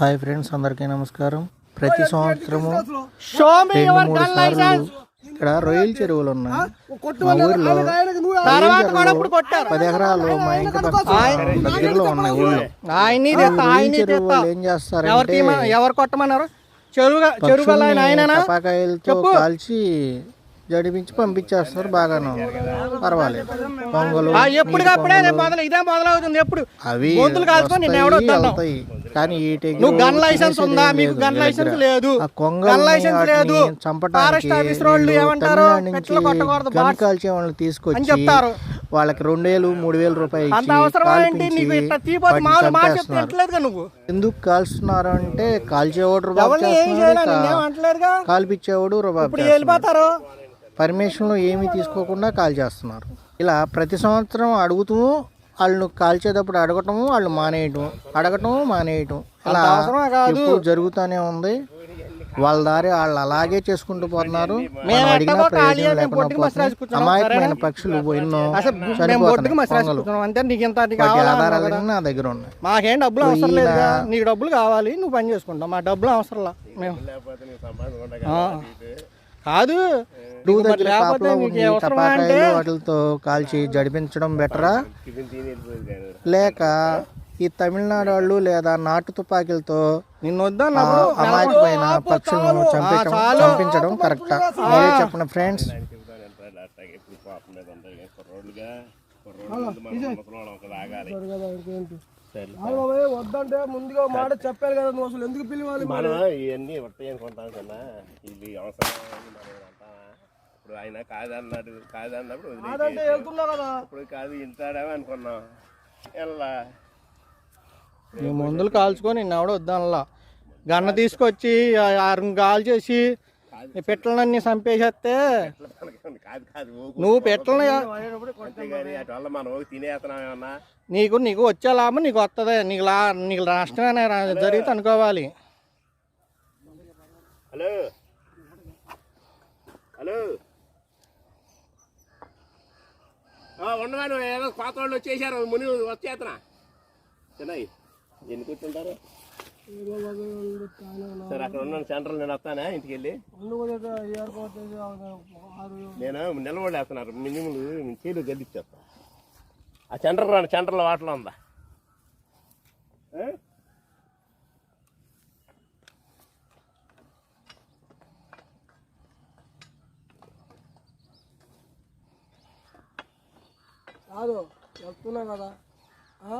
Hi friends అందరికీ నమస్కారం. ప్రతి సంవత్సరము రెండు మూడు గన్ సార్లు లైసెన్స్. ఇక్కడ రొయ్యల చెరువులు ఉన్నాయి. మా ఊర్లో పది ఎకరాలు మా ఇంటి దగ్గరలో ఉన్నాయి ఊళ్ళో. రొయ్యల చెరువు వాళ్ళు ఏం ఇమ్మ- ఎవరు కొట్టమన్నారు? చెరువు టపాకాయలతో కాల్చి జడిపించి పంపించేస్తారు బాగాను. పర్వాలేదు. పొంగలు ఎప్పటికప్పుడే మొదలు ఇదే మొదలవుతుంది ఎప్పుడు? అవి. వెళ్తాయి. కానీ ఈ నువ్వు గన్ లైసెన్స్ ఉందా? మీకు గన్ లైసెన్స్. లేదు. గన్ లైసెన్స్ లేదు. ఫారెస్ట్ ఆఫీస్ వాళ్ళు వీళ్ళు ఏమంటారు? పెట్లు కొట్టకూడదు కాల్చే వాళ్ళని తీసుకొచ్చి చెప్తారు. వాళ్ళకి రెండు వేలు మూడు వేలు రూపాయలు అంత నీకు ఇట్లా తీపోతే మామూలు మాట చెప్తే నువ్వు. ఎందుకు కాల్స్తున్నారు అంటే కాల్చేవాడు అంటలేదుగా? కాల్పించేవాడు ఇప్పుడు చేస్తున్నాడు. వెళ్ళిపోతారు. పర్మిషన్లు ఏమీ తీసుకోకుండా కాల్ చేస్తున్నారు. ఇలా ప్రతి సంవత్సరం అడుగుతూ వాళ్ళు కాల్చేటప్పుడు అడగటము వాళ్ళు మానేయటం అడగటం మానేయటం. ఇలా అంత అవసరమా కాదు. ఎప్పుడు జరుగుతూనే ఉంది. వాళ్ళ దారి వాళ్ళు అలాగే చేసుకుంటూ పోతున్నారు. మేము అడిగినా ప్రయోజనం లేకుండా అమాయకమైన? పక్షులు ఎన్నో ఆధారాలన్నీ నా దగ్గర ఉన్నాయి. మాకేం డబ్బులు అవసరం లేదుగా నీకు డబ్బులు కావాలి నువ్వు పని చేసుకుంటావు. మా డబ్బులు అవసరంలా. మేము. కాదు. వాటితో కాల్చి జడిపించడం బెటరా లేక ఈ తమిళనాడు వాళ్ళు లేదా నాటు తుపాకీలతో నిన్ను వద్దన్నప్పుడు అమాయకమైన పక్షులను. చంపించడం కరెక్టా మీరే చెప్పండి ఫ్రెండ్స్ వద్దంటే ముందుగా మాట చెప్పాలి కదా నువ్వు అసలు ఎందుకు పిలవాలి మనం ఇవన్నీ అనుకుంటాం కన్నా ఇది అవసరం ఇప్పుడు ఆయన కాదన్నాడు కాదన్నప్పుడు అదంటే వెళ్తున్నావు కదా. ఇప్పుడు కాదు ఇంటాడేమో అనుకున్నాం. నీ మందులు కాల్చుకొని నిన్ను ఎవడో వద్దనలా గన్న తీసుకొచ్చి ఆ- ఆరు గాలు చేసి ఈ పిట్టలన్నీ చంపేసేస్తే కాదు కాదు ఊకు. నువ్వు పిట్టలని నీకు నీకు వచ్చే లాభం నీకు వస్తుంది నీకు లా నీకు నష్టమే జరిగితే అనుకోవాలి. హలో. హలో. ఉండమని ఏదో పాత వాళ్ళు వచ్చేసారు. ముని వచ్చేతనా ఎన్ని కూర్చుంటారు? సరే అక్కడ ఉన్న సెంటర్ నేను వస్తానా ఇంటికి వెళ్ళి. నేను నిలబడి వేస్తున్నారు మినిమం చీలు గద్దిచ్చేస్తా. ఆ సెంటర్ రాను సెంటర్లో వాటలో ఉందా? ఏ? కాదు కదా. ఆ?